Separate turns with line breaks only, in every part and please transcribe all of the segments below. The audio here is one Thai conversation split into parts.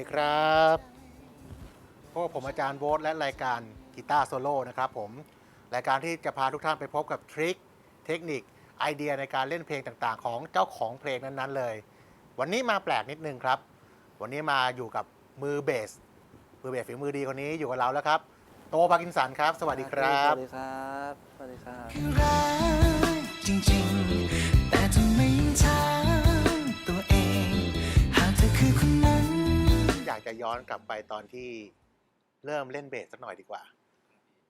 ดีครับพวกผมอาจารย์โบ๊ทและรายการกีตาร์โซโล่นะครับผม รายการที่จะพาทุกท่านไปพบกับทริคเทคนิค ไอเดียในการเล่นเพลงต่างๆ ของเจ้าของเพลงนั้นๆเลย วันนี้มาแปลกนิดนึงครับ วันนี้มาอยู่กับมือเบส มือเบสฝีมือดีคนนี้อยู่กับเราแล้วครับ โตพากินสันครับ สวัสดีครับ
สวัสดีครับ สวัสดีครับ
รักจริงๆ
จะย้อนกลับไปตอนที่เริ่มเล่นเบสสักหน่อยดีกว่า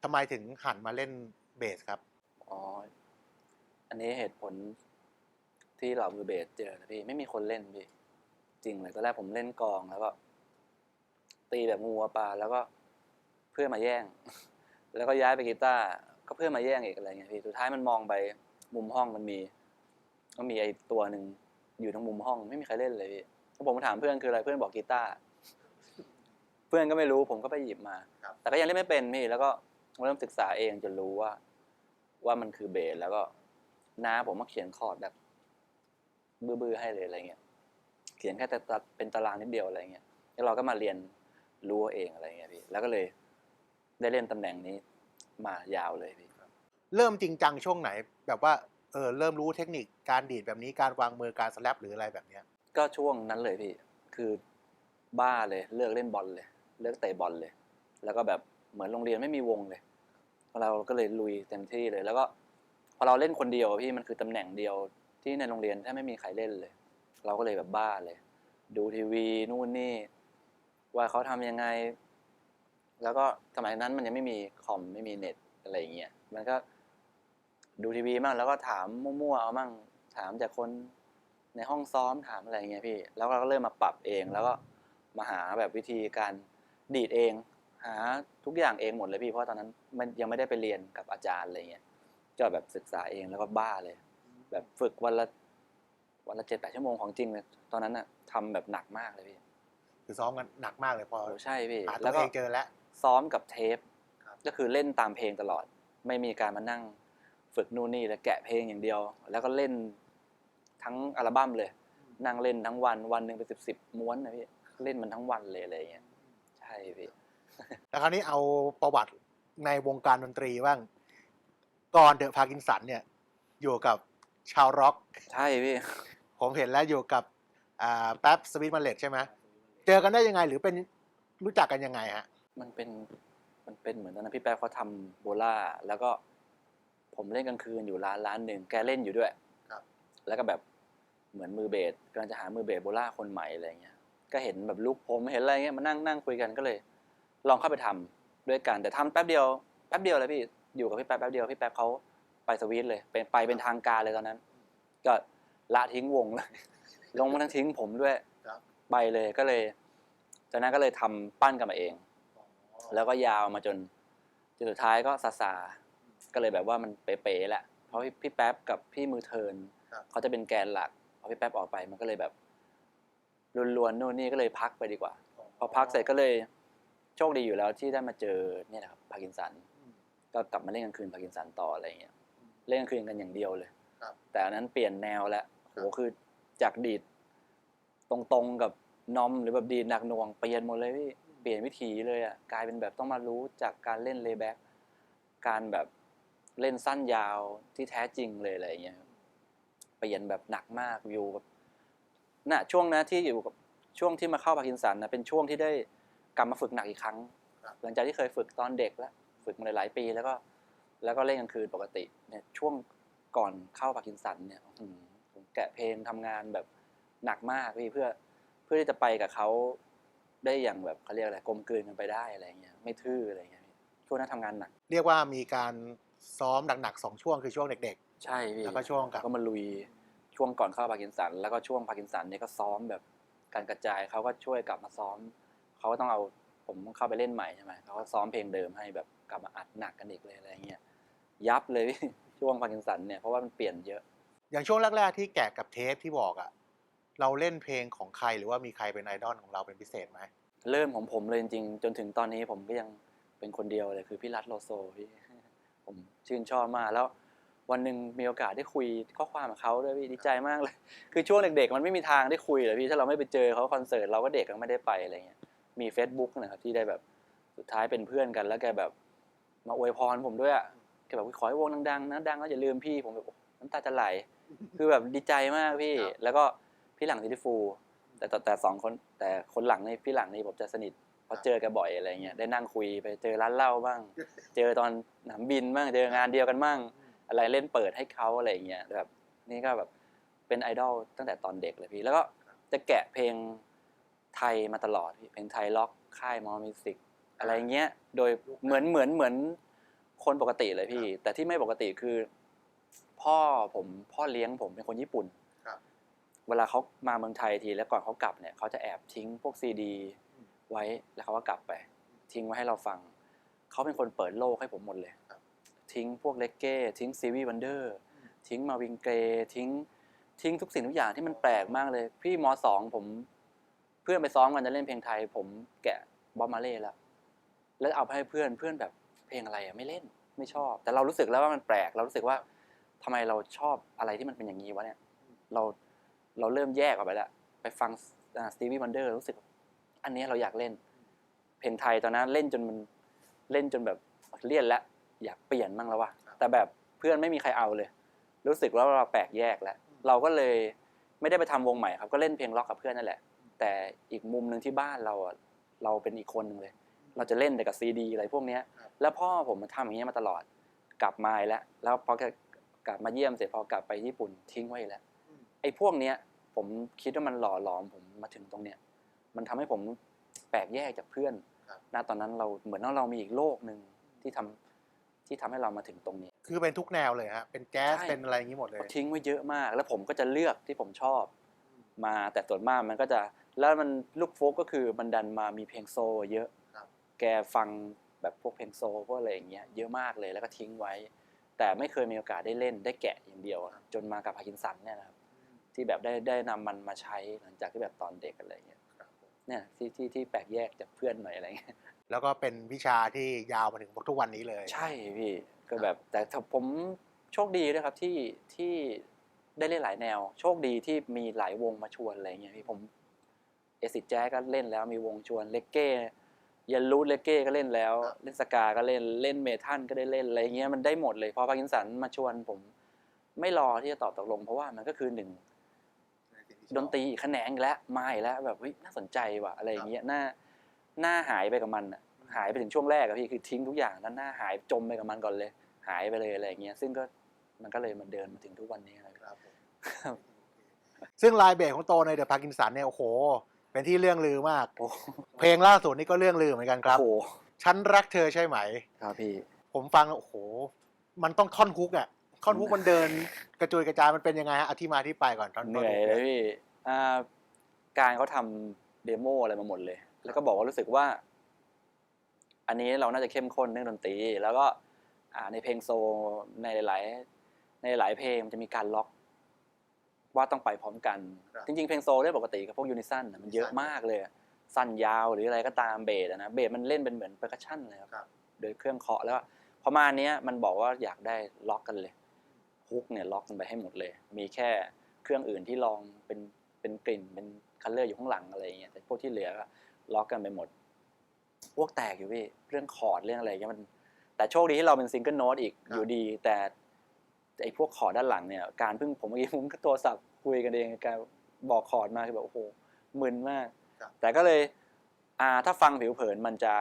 ทำไมถึงหันมาเล่นเบสครับ
อ๋อ อันนี้เหตุผลที่เรามือเบสเจอนะพี่ไม่มีคนเล่นพี่ จริงเลยตอนแรกผมเล่นกองแล้วก็ตีแบบงูปลาแล้วก็เพื่อนมาแย่ง แล้วก็ย้ายไปกีตาร์ก็เพื่อนมาแย่งอีกอะไรเงี้ยพี่สุดท้ายมันมองไปมุมห้องมันมี ก็มีไอ้ตัวหนึ่งอยู่ทั้งมุมห้องไม่มีใครเล่นเลยพี่ผมถามเพื่อนคืออะไรเพื่อนบอกกีตาร์ เพื่อนก็ไม่รู้ผมก็ไปหยิบมา
ครับ
แต่ก็ยังเล่นไม่เป็นพี่แล้วก็เริ่มศึกษาเองจนรู้ว่า ว่ามันคือเบสแล้วก็น้าผมมาเขียนคอร์ดแบบ บื้อๆให้เลยอะไรเงี้ยเขียนแค่แต่ตะเป็นตารางนิดเดียวอะไรเงี้ยแล้วเราก็มาเรียนรู้เอาเองอะไรเงี้ยพี่แล้วก็เลยได้เล่นตำแหน่งนี้มายาวเลยพี่
เริ่มจริงจังช่วงไหน แบบว่าเออเริ่มรู้เทคนิคการดีดแบบนี้การวางมือการสแลปหรืออะไรแบบเนี้ย
ก็ช่วงนั้นเลยพี่ คือบ้าเลยเลิกเล่นบอลเลย เลิกเตะบอลเลย แล้วก็แบบเหมือนโรงเรียนไม่มีวงเลยเราก็เลยลุยเต็มที่เลย แล้วก็พอเราเล่นคนเดียวพี่มันคือตำแหน่งเดียวที่ในโรงเรียนถ้าไม่มีใครเล่นเลย เราก็เลยแบบบ้าเลย ดูทีวีนู่นนี่ ว่าเขาทำยังไง แล้วก็สมัยนั้นมันยังไม่มีคอมไม่มีเน็ตอะไรอย่างเงี้ยมันก็ดูทีวีมั่งแล้วก็ถามมั่วๆเอามั่งถามจากคนในห้องซ้อมถามอะไรอย่างเงี้ยพี่ แล้วเราก็เริ่มมาปรับเองแล้วก็มาหาแบบวิธีการ ดีดเอง หาทุกอย่างเองหมดเลยพี่ เพราะตอนนั้นมันยังไม่ได้ไปเรียนกับอาจารย์อะไรเงี้ยก็แบบศึกษาเองแล้วก็บ้าเลย แบบฝึกวันละวันละเจ็ดแปดชั่วโมงของจริงเลยตอนนั้นอะทำแบบหนักมากเลยพี่
คือซ้อมกันหนักมากเลยพอ
โอ้ใช่พี่
หาตั
แล้วว
เอ
ก็
งเจอแล้ว
ซ้อมกับเทป
ครับ
ก็คือเล่นตามเพลงตลอด ไม่มีการมานั่ง ฝึกนู่นนี่แล้วแกะเพลงอย่างเดียว แล้วก็เล่นทั้งอัลบั้มเลย นั่งเล่นทั้งวันวันหนึ่งเป็นสิบสิบม้วนนะพี่เล่นมันทั้งวันเลยอะไรอย่างเงี้ยใช่พี่
แล้วคราวนี้เอาประวัติในวงการดนตรีบ้างก่อนเดอะพากินสันเนี่ย อยู่กับชาวร็อก
ใช่พี่
ผมเห็นแล้วอยู่กับอ่าแป๊บสวิตมาเลตใช่ไหมเจอกันได้ยังไงหรือเป็นรู้จักกันยังไงฮะ
มันเป็นมันเป็นเหมือนตอนนั้นพี่แป๊บเขาทำโบล่า แล้วก็ผมเล่นกลางคืนอยู่ร้านร้านหนึ่งแกเล่นอยู่ด้วย
ครับ
แล้วก็แบบเหมือนมือเบสกำลังจะหามือเบสโบล่าคนใหม่อะไรเงี้ย ก็เห็นแบบลุกผมเห็นอะไรเงี้ยมานั่งนั่งคุยกันก็เลย ลองเข้าไปทำด้วยกัน แต่ทำแป๊บเดียวแป๊บเดียวเลยพี่อยู่กับพี่แป๊บแป๊บเดียวพี่แป๊บเขาไปสวีทเลยเป็นไปเป็นทางการเลยตอนนั้น ก็ละทิ้งวงเลยลงมาทั้งทิ้งผมด้วย
ครับ
ไปเลยก็เลยจากนั้นก็เลยทำปั้นกันมาเอง แล้วก็ยาวมาจนจนสุดท้ายก็ซาซาก็เลยแบบว่ามันเป๋ๆแหละเพราะพี่พี่แป๊บกับพี่มือเทิร์น
ครับ
เขาจะเป็นแกนหลักพอพี่แป๊บออกไปมันก็เลยแบบ รวนๆโน่นนี่ก็เลยพักไปดีกว่า พอพักเสร็จก็เลยโชคดีอยู่แล้วที่ได้มาเจอเนี่ยนะครับพาร์กินสัน ก็กลับมาเล่นกลางคืนพาร์กินสันต่ออะไรเงี้ยเล่นกลางคืนกันอย่างเดียวเลย
ครับ
แต่อันนั้นเปลี่ยนแนวแล้วโห
ครับ
คือจากดีดตรงๆกับนอมหรือแบบดีดหนักหน่วงเปลี่ยนหมดเลยพี่เปลี่ยนวิถีเลยอะกลายเป็นแบบต้องมารู้จากการเล่นเลย์แบ็กการแบบเล่นสั้นยาวที่แท้จริงเลยอะไรเงี้ยครับเปลี่ยนแบบหนักมากอยู่กับน่ะช่วงนะที่อยู่กับช่วงที่มาเข้าพาร์กินสันนะเป็นช่วงที่ได้กลับมาฝึกหนักอีกครั้ง
ครับ
หลังจากที่เคยฝึกตอนเด็กแล้วฝึกมาหลายๆปีแล้วก็ แล้วก็เล่นกลางคืนปกติเนี่ยช่วงก่อนเข้าพาร์กินสันเนี่ยอื้อหือผมแกะเพลงทำงานแบบหนักมากพี่เพื่อเพื่อที่จะไปกับเขาได้อย่างแบบเขาเรียกอะไรกลมกลืนกันไปได้อะไรเงี้ยไม่ทื่ออะไรเงี้ยพี่ช่วงนั้นทำงานหนัก
เรียกว่ามีการซ้อมหนักๆสองช่วงคือช่วงเด็ก
ใช่พี่
แล้วก็ช่วงกับ
ก็มาลุย ช่วงก่อนเข้าพาร์กินสัน แล้วก็ช่วงพาร์กินสันเนี่ยก็ซ้อมแบบการกระจายเขาก็ช่วยกลับมาซ้อมเขาก็ต้องเอาผมเข้าไปเล่นใหม่ใช่ไหมเขาก็ซ้อมเพลงเดิมให้แบบกลับมาอัดหนักกันอีกเลยอะไรเงี้ยยับเลยพี่ช่วงพาร์กินสันเนี่ยเพราะว่ามันเปลี่ยนเยอะ
ๆอย่างช่วงแรกๆที่แกะกับเทปที่บอกอะเราเล่นเพลงของใครหรือว่ามีใครเป็นไอดอลของเราเป็นพิเศษไหม
เริ่มของผมเลยจริงๆจนถึงตอนนี้ผมก็ยังเป็นคนเดียวเลยคือพี่รัตโลโซพี่ผมชื่นชอบมากแล้ว วันหนึ่งมีโอกาสได้คุยข้อความกับเขาด้วยพี่ดีใจมากเลย คือช่วงเด็กๆ มันไม่มีทางได้คุยเลยพี่ถ้าเราไม่ไปเจอเขาคอนเสิร์ตเราก็เด็กก็ไม่ได้ไปอะไรเงี้ยมี Facebook นะครับที่ได้แบบสุดท้ายเป็นเพื่อนกัน แล้วแกแบบมาอวยพรผมด้วยอะแกแบบขอให้วงดังๆนะดังแล้วอย่าลืมพี่ผมแบบโอ้น้ำตาจะไหล คือแบบดีใจมากพี่
ครับ
แล้วก็พี่หลังซิติฟูแต่แต่แต่สองคนแต่คนหลังนี่พี่หลังนี่ผมจะสนิทเพราะเจอแกบ่อยอะไรเงี้ยได้นั่งคุยไปเจอร้านเหล้าบ้าง เจอตอนสนามบินบ้างเจองานเดียวกันบ้าง อะไรเล่นเปิดให้เขาอะไรเงี้ยแบบนี่ก็แบบเป็นไอดอลตั้งแต่ตอนเด็กเลยพี่ แล้วก็จะแกะเพลงไทยมาตลอดพี่เพลงไทยล็อกค่ายมอมิวสิกอะไรเงี้ย โดยเหมือนเหมือนเหมือนคนปกติเลยพี่ แต่ที่ไม่ปกติคือ พ่อผมพ่อเลี้ยงผมเป็นคนญี่ปุ่น
ครับ
เวลาเขามาเมืองไทยทีแล้วก่อนเขากลับเนี่ยเขาจะแอบทิ้งพวกซีดี ไว้แล้วเขาก็กลับไป ทิ้งไว้ให้เราฟังเขาเป็นคนเปิดโลกให้ผมหมดเลย
ครับ
ทิ้งพวกเลกเก้ทิ้งซีวีวันเดอร์ทิ้งมาวิงเกรทิ้ง ทิ้งทุกสิ่งทุกอย่างที่มันแปลกมากเลย พี่มสองผมเพื่อนไปซ้อมกันจะเล่นเพลงไทย ผมแกะบอมมาเล่แล้วแล้วเอาไปให้เพื่อนเพื่อนแบบเพลงอะไรอะไม่เล่นไม่ชอบ แต่เรารู้สึกแล้วว่ามันแปลก เรารู้สึกว่าทำไมเราชอบอะไรที่มันเป็นอย่างนี้วะเนี่ย เราเราเริ่มแยกออกไปแล้วไปฟังสตีวีวันเดอร์รู้สึก อันนี้เราอยากเล่น เพลงไทยตอนนั้นเล่นจนมันเล่นจนแบบเลี่ยนแล้ว อยากเปลี่ยนบ้างแล้วว่ะ
ครับ
แต่แบบเพื่อนไม่มีใครเอาเลย รู้สึกว่าเราแปลกแยกแล้วเราก็เลยไม่ได้ไปทำวงใหม่ครับ ก็เล่นเพลงล็อกกับเพื่อนนั่นแหละ แต่อีกมุมหนึ่งที่บ้านเราอะเราเป็นอีกคนหนึ่งเลย เราจะเล่นแต่กับซีดีอะไรพวกเนี้ย
ครับ
แล้วพ่อผมมาทำอย่างเงี้ยมาตลอด กลับมาอีกแล้ว แล้วพอแกกลับมาเยี่ยมเสร็จพอกลับไปญี่ปุ่นทิ้งไว้อีกแล้ว
อืม
ไอ้พวกเนี้ยผมคิดว่ามันหล่อหลอมผมมาถึงตรงเนี้ยมันทำให้ผมแปลกแยกจากเพื่อน
ครับ
ณตอนนั้นเราเหมือนว่าเรามีอีกโลกหนึ่งที่ทำ ที่ทำให้เรามาถึงตรงนี้
คือเป็นทุกแนวเลยฮะเป็นแจ๊ส
ใช่
เป็นอะไรอย่างนี้หมดเลย
ทิ้งไว้เยอะมาก แล้วผมก็จะเลือกที่ผมชอบมาแต่ส่วนมากมันก็จะแล้วมันลูกโฟกก็คือมันดันมามีเพลงโซลเยอะ
ครับ
แกฟังแบบพวกเพลงโซลพวกอะไรอย่างเงี้ยเยอะมากเลยแล้วก็ทิ้งไว้ แต่ไม่เคยมีโอกาสได้เล่นได้แกะอย่างเดียว จนมากับพาร์กินสันเนี่ยนะครับที่แบบได้ได้นำมันมาใช้หลังจากที่แบบตอนเด็กอะไรเงี้ย
ครับผม
เนี่ยที่ที่ที่แปลกแยกจากเพื่อนหน่อยอะไรเงี้ย
แล้วก็เป็นวิชาที่ยาวมาถึงทุกวันนี้เลย
ใช่พี่ก็แบบแต่ถ้าผมโชคดีด้วยครับที่ที่ได้เล่นหลายแนว โชคดีที่มีหลายวงมาชวนอะไรเงี้ยพี่ผมเอซิดแจ๊ก็เล่นแล้วมีวงชวนเลกเก้ยันรูทเลกเก้ก็เล่นแล้ว
ครับ
เล่นสกาก็เล่นเล่นเมทัลก็ได้เล่นอะไรเงี้ยมันได้หมดเลยพอพาร์กินสันมาชวนผม ไม่รอที่จะตอบตกลง เพราะว่ามันก็คือหนึ่งดนตรีอีกแขนงอีกแล้วมาอีกแล้วแบบเฮ้ยน่าสนใจว่ะอะไรอย่างเงี้ยหน้า หน้าหายไปกับมันอะหายไปถึงช่วงแรกอะพี่คือทิ้งทุกอย่างแล้วหน้าหายจมไปกับมันก่อนเลย หายไปเลยอะไรอย่างเงี้ยซึ่งก็มันก็เลยมาเดินมาถึงทุกวันนี้อะไร
ครับผมซึ่งลายเบสของโตในเดอะพาร์กินสันเนี่ยโอ้โห เป็นที่เรื่องลือมาก
โอ้
เพลงล่าสุดนี่ก็เรื่องลือเหมือนกันครับ
โห
ฉันรักเธอใช่ไหม
ครับพี่
ผมฟังแล้วโอ้โห มันต้องท่อนฮุกอะท่อนฮุกมันเดินกระจุยกระจายมันเป็นยังไงฮะอธิมาที่ไปก่อนท่อน
เหนื่อยเลยพี่อ่าการเขาทำเดโมอะไรมาหมดเลย แล้วก็บอกว่ารู้สึกว่า อันนี้เราน่าจะเข้มข้นเรื่องดนตรี แล้วก็อ่าในเพลงโซลในหลายๆในหลายเพลงมันจะมีการล็อกว่าต้องไปพร้อมกัน
ครับ
จริง ๆ เพลงโซลได้ปกติกับพวกยูนิซันน่ะมันเยอะมากเลยอะสั้นยาวหรืออะไรก็ตามเบสอะนะเบสมันเล่นเป็นเหมือนเปอร์คัชชั่นเลยครับ
ครับ
โดยเครื่องเคาะแล้วก็พอมาอันเนี้ยมันบอกว่าอยากได้ล็อกกันเลยฮุกเนี่ยล็อกกันไปให้หมดเลย มีแค่เครื่องอื่นที่ลองเป็นเป็นกลิ่นเป็นคัลเลอร์อยู่ข้างหลังอะไรอย่างเงี้ยแต่พวกที่เหลือก็ ล็อกกันไปหมดพวกแตกอยู่พี่เรื่องคอร์ดเรื่องอะไรเงี้ยมัน แต่โชคดีที่เราเป็นซิงเกิลโน้ตอีก
ครับ
อยู่ดี แต่ไอ้พวกคอร์ดด้านหลังเนี่ย การเพิ่งผมเมื่อกี้ผมก็โทรศัพท์คุยกันเองการบอกคอร์ดมาคือแบบโอ้โหมึนมาก
ครับ
แต่ก็เลยอ่าถ้าฟังผิวเผินมันจะ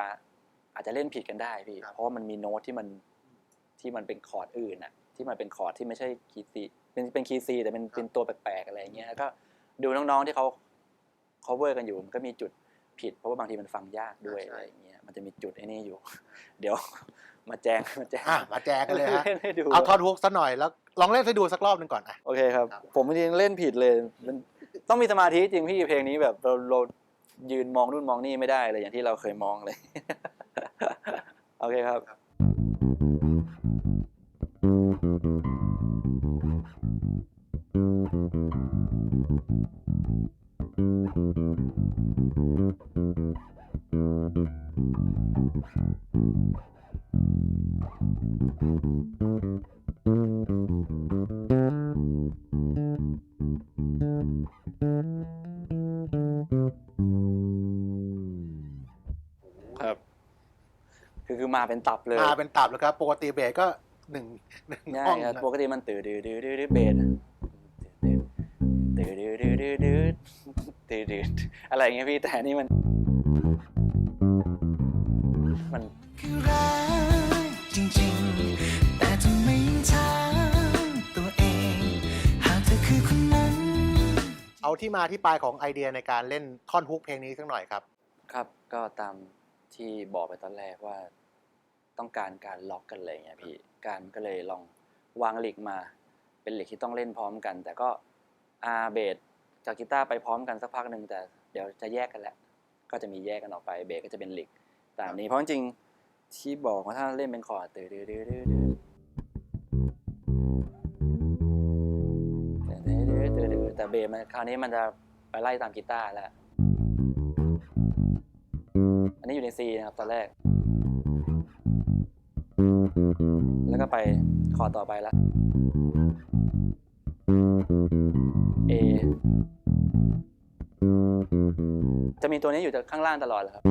อาจจะเล่นผิดกันได้พี่
ครับ
เพราะว่ามันมีโน้ตที่มันที่มันเป็นคอร์ดอื่นอะที่มันเป็นคอร์ดที่ไม่ใช่คีย์ซีเป็นเป็นคีย์ซีแต่เป็นเป็นตัวแปลกๆอะไรอย่างเงี้ยแล้วก็ดูน้องๆที่เขา cover กันอยู่มันก็มีจุด ผิด เพราะว่าบางทีมันฟังยากด้วย
ใช่
อะไรอย่างเงี้ยมันจะมีจุดไอ้นี่อยู่ เดี๋ยวมาแจงมาแจง
อะมาแจกกันเลยฮะ
เล่นให้ดู
เอาท่อนฮุกสักหน่อยแล้วลองเล่นให้ดูสักรอบหนึ่งก่อนอะ
โอเคครับ
ครับ
ผมจริงๆเล่นผิดเลยมันต้องมีสมาธิจริงพี่เพลงนี้แบบเราเรายืนมองนู่นมองนี่ไม่ได้เลยอย่างที่เราเคยมองเลย โอเคครับ มาเป็นตับเลย
มาเป็นตับแล้วครับ ปกติเบสก็หนึ่งหนึ่ง
ใช่
ห้อง
ครับ
นะ
ปกติมันตื่นดื้อดื้อดื้อดื้อเบสอะตื่นดื้อดื้อดื้อดื้อตื่นดื้ออะไรอย่างเงี้ยพี่แต่อันนี่มัน มัน
คือรักจริงๆ แต่ทำไมยังถามตัวเอง หากเธอคือคนนั้น
เอาที่มาที่ไปของไอเดียในการเล่นท่อนฮุกเพลงนี้สักหน่อยครับ
ครับก็ตามที่บอกไปตอนแรกว่า ต้องการการล็อกกันเลยไงพี่ การก็เลยลองวางหลีกมา เป็นหลีกที่ต้องเล่นพร้อมกัน แต่ก็อาเบสกับกีตาร์ไปพร้อมกันสักพักหนึ่งแต่เดี๋ยวจะแยกกันแหละก็จะมีแยกกันออกไปเบสก็จะเป็นหลีกตามนี้เพราะจริงที่บอกว่าถ้าเล่นเป็นคอร์ดตื้อดเตือดเตือดเตือดแต่เบสมันคราวนี้มันจะไปไล่ตามกีตาร์แล้ว อันนี้อยู่ใน C นะครับตอนแรก แล้วก็ไปคอต่อไปละ A จะมีตัวนี้อยู่ข้างล่างตลอดเลยครับ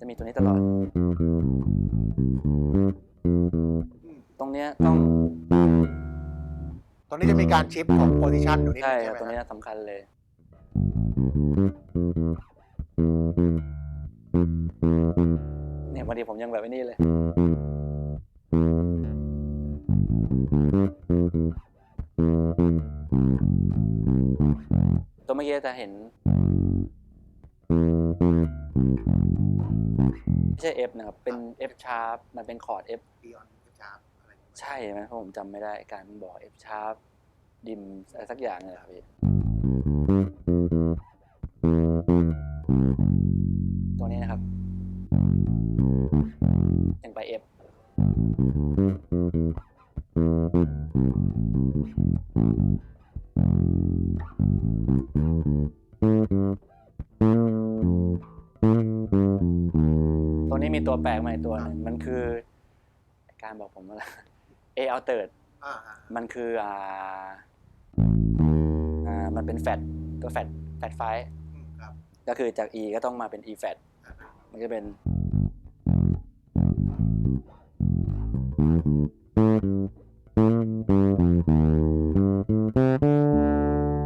จะมีตัวนี้ตลอด ตรงเนี้ยต้อง
ตรงนี้จะมีการชิปของโพซิชันอยู่นิด
ใช่
นึง
ค
ใช่
รับ
ไหม
ตรงนี้
ครับ
สำคัญเลย เนี่ยวันนี้ผมยังแบบไอ้นี่เลย ตัวเมื่อกี้จะเห็น ไม่ใช่ F นะครับ เป็น F sharp มันเป็นคอร์ด F ใช่ไหมเพราะผมจำไม่ได้การบอก F sharp ดิมอะไรสักอย่างเลยครับพี่ตัวนี้นะครับยังไป F ตัวนี้มีตัวแปลกมาอีกตัวหนึงมันคือการบอกผมว่า A a l t e r
อ่าฮะ
มันคืออ่าอ่ามันเป็นแฟตตัวแฟตแฟตไฟ
อืมครับ
ก็คือจาก E ก็ต้องมาเป็น E แฟตมันก็เป็น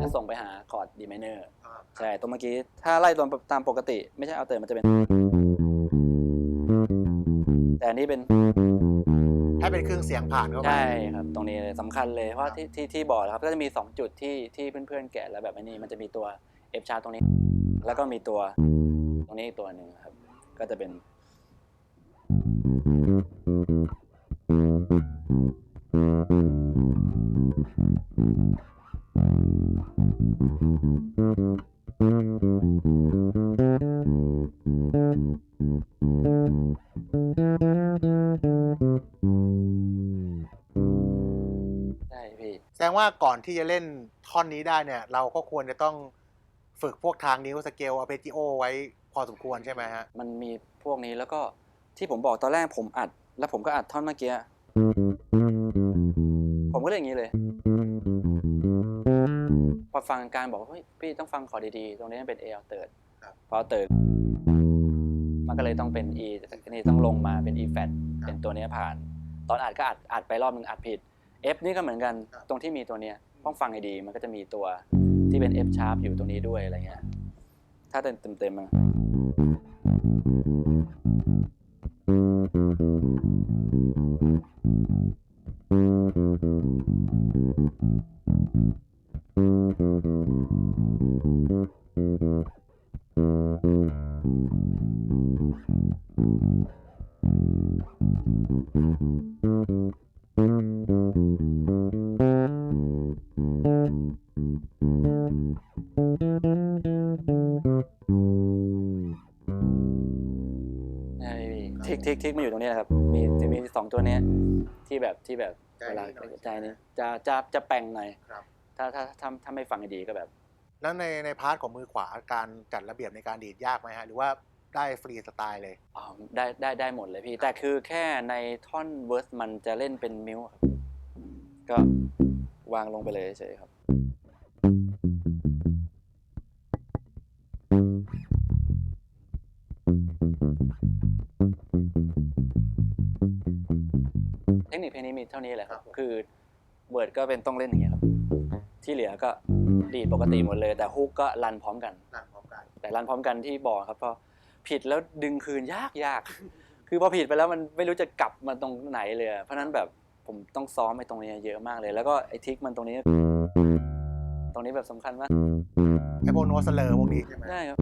จะส่งไปหาคอร์ด D minor
อ่า
ใช่ตัวเมื่อกี้ ถ้าไล่ตามตามปกติ ไม่ใช่เอาเติมมันจะเป็น แต่อันนี้เป็น
ให้เป็นเครื่องเสียงผ่านเข้าไป
ใช่ครับ ตรงนี้เลยสำคัญเลยเพราะที่ที่ที่บอกนะครับก็จะมี 2 จุดที่ที่เพื่อนๆแกะแล้วแบบอันนี้มันจะมีตัว F sharp ตรงนี้ แล้วก็มีตัวตรงนี้อีกตัวหนึ่งครับ ก็จะเป็นใด
งว่าก่อนที่จะเล่นท่อนนี้ได้เนี่ย เราก็ควรจะต้องฝึกพวกทางนิ้วสเกลอาเปจิโอไว้พอสมควรใช่ไหมฮะ
มันมีพวกนี้แล้วก็ที่ผมบอกตอนแรกผมอัด แล้วผมก็อัดท่อนเมื่อกี้ ผมก็เล่นอย่างนี้เลย พอฟังการบอกว่าเฮ้ยพี่ต้องฟังคอร์ดดีๆ ตรงนี้มันเป็น A เอาเติร์ด
ครับ
พอเติร์ดมันก็เลยต้องเป็น E แต่ทีนี้ต้องลงมาเป็น E flat เป็นตัวเนี้ยผ่าน ตอนอัดก็อัดอัดไปรอบนึงอัดผิด F นี่ก็เหมือนกันตรงที่มีตัวเนี้ยต้องฟังให้ดีมันก็จะมีตัวที่เป็น F sharp อยู่ตรงนี้ด้วยอะไรเงี้ยถ้าเต็มเต็มๆอ กทิกทิกมาอยู่ตรงนี้นะครับ มีจะมีสองตัวเนี้ยที่แบบที่แบบ
ใจ
เวลา
นิดหน่อย
ใจนี้จะจะจะแปลงหน่อย
ครับ
ถ้าถ้าถ้าถ้าไม่ฟังให้ดีก็แบบ
แล้วในในพาร์ทของมือขวาการจัดระเบียบในการดีดยากไหมฮะหรือว่าได้ฟรีสไตล์เลย
อ๋อได้ได้ได้หมดเลยพี่ แต่คือแค่ในท่อนเวิร์สมันจะเล่นเป็นมิวครับ ก็วางลงไปเลยเฉยๆครับ ท่านี้แหละครับ คือเวิร์ดก็เป็นต้องเล่นอย่างเงี้ยครับ ที่เหลือก็ดีดปกติหมดเลย แต่ฮุกก็รันพร้อมกัน
นั่งพร้อมกัน
แต่รันพร้อมกันที่บอกครับพอผิดแล้วดึงคืนยากยาก คือพอผิดไปแล้วมันไม่รู้จะกลับมาตรงไหนเลยอะเพราะฉะนั้นแบบผมต้องซ้อมไอ้ตรงนี้เยอะมากเลย แล้วก็ไอ้ทริกมันตรงนี้ ตรงนี้แบบสำคัญมาก
ไอพวกโน้ตสเลอร์พวกนี้ใช่ไหม
ได้ครับ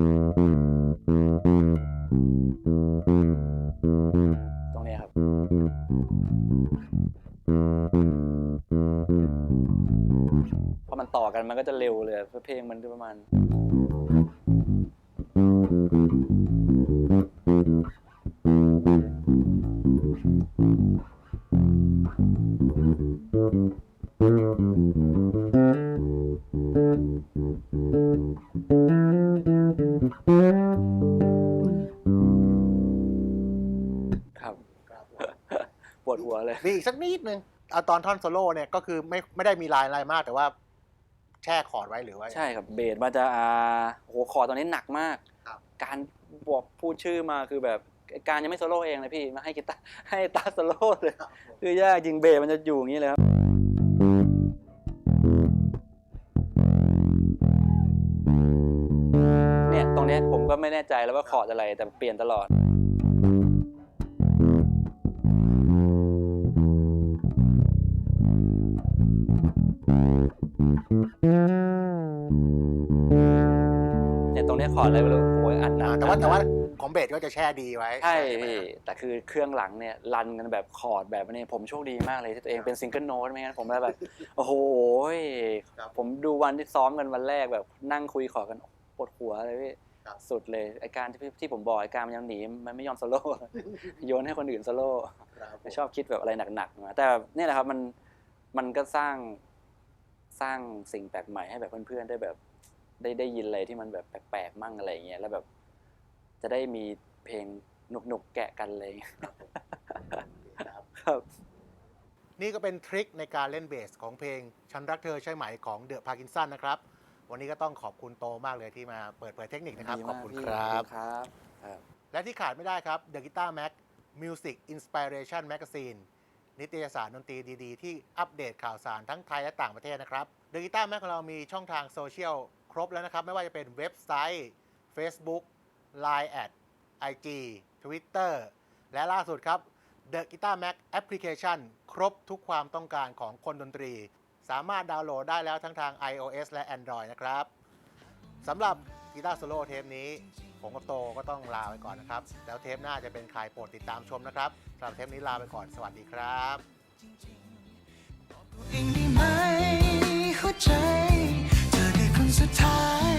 เร็วเลยเพลงมันประมาณ ครับปวดหัวเลย
มีอีกสักนิดนึงเอาตอนท่อนโซโล่เนี่ยก็คือไม่ไม่ได้มีลายอะไรมากแต่ว่า แช่คอร์ดไว้หรือว่า
ใช่ครับเบสมันจะอ่าโหคอร์ดตอนนี้หนักมาก
ครับ
การบอกพูดชื่อมาคือแบบการยังไม่โซโล่เองเลยพี่มาให้กีตาร์ให้ตาร์โซโล่เลย
ครับผม
คือยากจริงเบสมันจะอยู่อย่างนี้เลยครับ เนี่ยตรงเนี้ยผมก็ไม่แน่ใจแล้วว่าคอร์ดอะไรแต่เปลี่ยนตลอดเนี่ ยตรงเนี้ยคอร์ดอะไรไม่รู้โอ้ยอัดหนั
อ่ากแต่ว่าแต่ว่าของเบสก็จะแช่ดีไว้
ใช่
ไหม
พี่
ฮะ
แต่คือเครื่องหลังเนี่ยรันกันแบบคอร์ดแบบนี้ผมโชคดีมากเลยที่ตัวเองเป็นซิงเกิลโน้ตไม่งั้นผมแบบ โอ้โหย
ครับ
ผมดูวันที่ซ้อมกันวันแรกแบบนั่งคุยขอร์ดกันปวดหัวเลยพี่
ครับ
สุดเลยไอการที่ที่ผมบอกไอการมันยังหนีมันไม่ยอมโซโล่โยนให้คนอื่นโซโล่
ครับผม
ไม่ชอบคิดแบบอะไรหนักๆมาแต่เนี่ยแหละครับมันมันก็สร้างสร้างสิ่งแปลกใหม่ให้แบบเพื่อนๆได้แบบ ได้ได้ยินอะไรที่มันแบบแปลกๆมั่งอะไรอย่างเงี้ยแล้วแบบ จะได้มีเพลงหนุกๆแกะกันอะไรอย่างเลย
ครับ
ครับ
นี่ก็เป็นทริคในการเล่นเบสของเพลงฉันรักเธอใช่ไหมของเดอะพาร์กินสันนะครับ วันนี้ก็ต้องขอบคุณโตมากเลยที่มาเปิดเผยเทคนิคนะครับ
ดี
ขอ
มา
บ
ก
คุณ
พี่
ครับ
ขอณครับครับ
และที่ขาดไม่ได้ครับ The Guitar Mag Music Inspiration Magazine นิตยสารดนตรีดี ๆ ที่อัปเดตข่าวสารทั้งไทยและต่างประเทศนะครับ The Guitar Mag ของเรามีช่องทางโซเชียล ครบแล้วนะครับ ไม่ว่าจะเป็นเว็บไซต์ Facebook Line แอด IG Twitter และล่าสุดครับ The Guitar Mag Application ครบทุกความต้องการของคนดนตรี สามารถดาวน์โหลดได้แล้วทั้งทาง iOS และ Android นะครับสำหรับกีตาร์โซโล่เทปนี้ ผมกับโตก็ต้องลาไปก่อนนะครับ แล้วเทปหน้าจะเป็นใครโปรดติดตามชมนะครับสำหรับเทปนี้ลาไปก่อนสวัสดีครับ
เองได้ไหมเข้าใจ a time